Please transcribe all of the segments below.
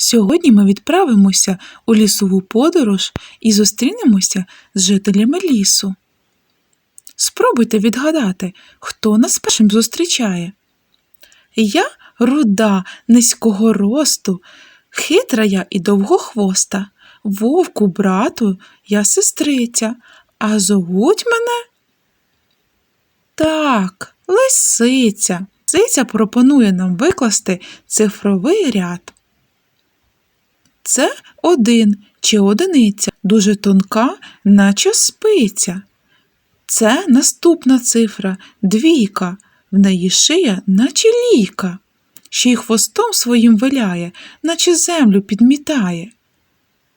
Сьогодні ми відправимося у лісову подорож і зустрінемося з жителями лісу. Спробуйте відгадати, хто нас першим зустрічає. Я руда низького росту, хитра я і довгохвоста, вовку брату, я сестриця, а зовуть мене? Так, лисиця. Лисиця пропонує нам викласти цифровий ряд. Це один чи одиниця, дуже тонка, наче спиця. Це наступна цифра двійка, в неї шия, наче лійка, ще й хвостом своїм виляє, наче землю підмітає.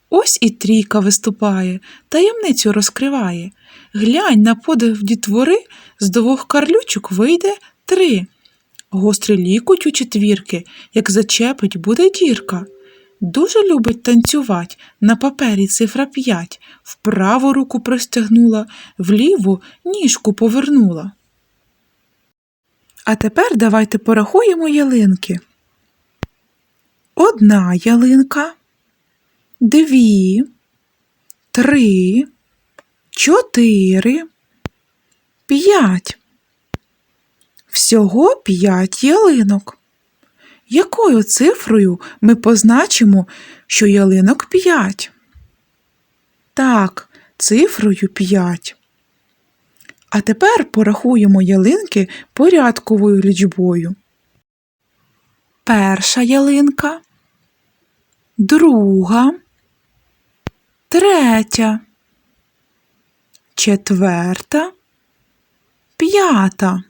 Ось і трійка виступає, таємницю розкриває. Глянь на подив дітвори, з двох карлючок вийде три. Гострий лікуть у четвірки, як зачепить, буде дірка. Дуже любить танцювать, на папері цифра п'ять, в праву руку простягнула, в ліву ніжку повернула. А тепер давайте порахуємо ялинки. Одна ялинка, дві, три, чотири, п'ять. Всього п'ять ялинок. Якою цифрою ми позначимо, що ялинок п'ять? Так, цифрою п'ять. А тепер порахуємо ялинки порядковою лічбою. Перша ялинка, друга, третя, четверта, п'ята.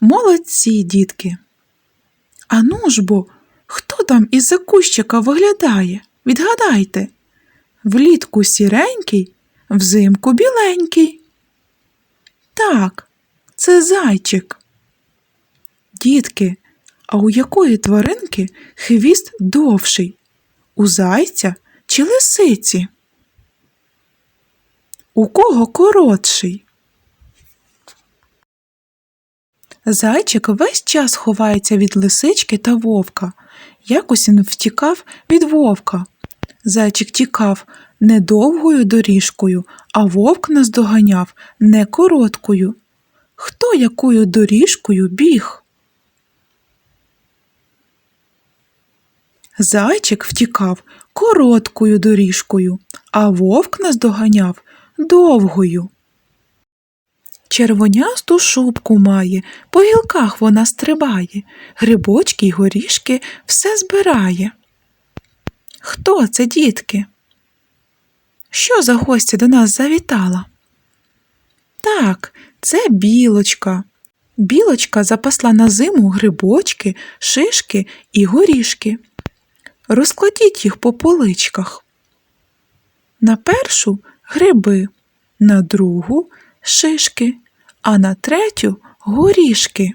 Молодці, дітки. А ну ж бо, хто там із-за кущика виглядає? Відгадайте. Влітку сіренький, взимку біленький. Так, це зайчик. Дітки, а у якої тваринки хвіст довший? У зайця чи лисиці? У кого коротший? Зайчик весь час ховається від лисички та вовка. Якось він втікав від вовка. Зайчик тікав не довгою доріжкою, а вовк наздоганяв не короткою. Хто якою доріжкою біг? Зайчик втікав короткою доріжкою, а вовк наздоганяв довгою. Червонясту шубку має, по гілках вона стрибає, грибочки й горішки все збирає. Хто це, дітки? Що за гостя до нас завітала? Так, це білочка. Білочка запасла на зиму грибочки, шишки і горішки. Розкладіть їх по поличках. На першу гриби, на другу шишки, а на третю горішки.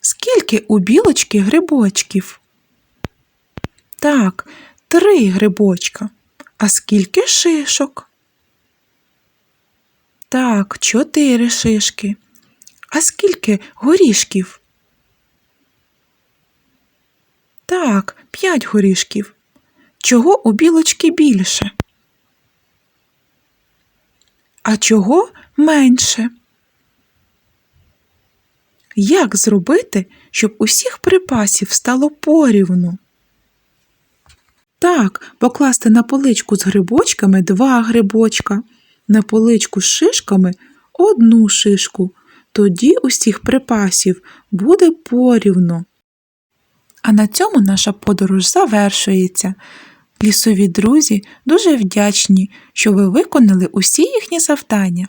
Скільки у білочки грибочків? Так, три грибочка. А скільки шишок? Так, чотири шишки. А скільки горішків? Так, п'ять горішків. Чого у білочки більше? А чого менше? Як зробити, щоб усіх припасів стало порівну? Так, покласти на поличку з грибочками два грибочка, на поличку з шишками одну шишку. Тоді усіх припасів буде порівну. А на цьому наша подорож завершується. Лісові друзі дуже вдячні, що ви виконали усі їхні завдання.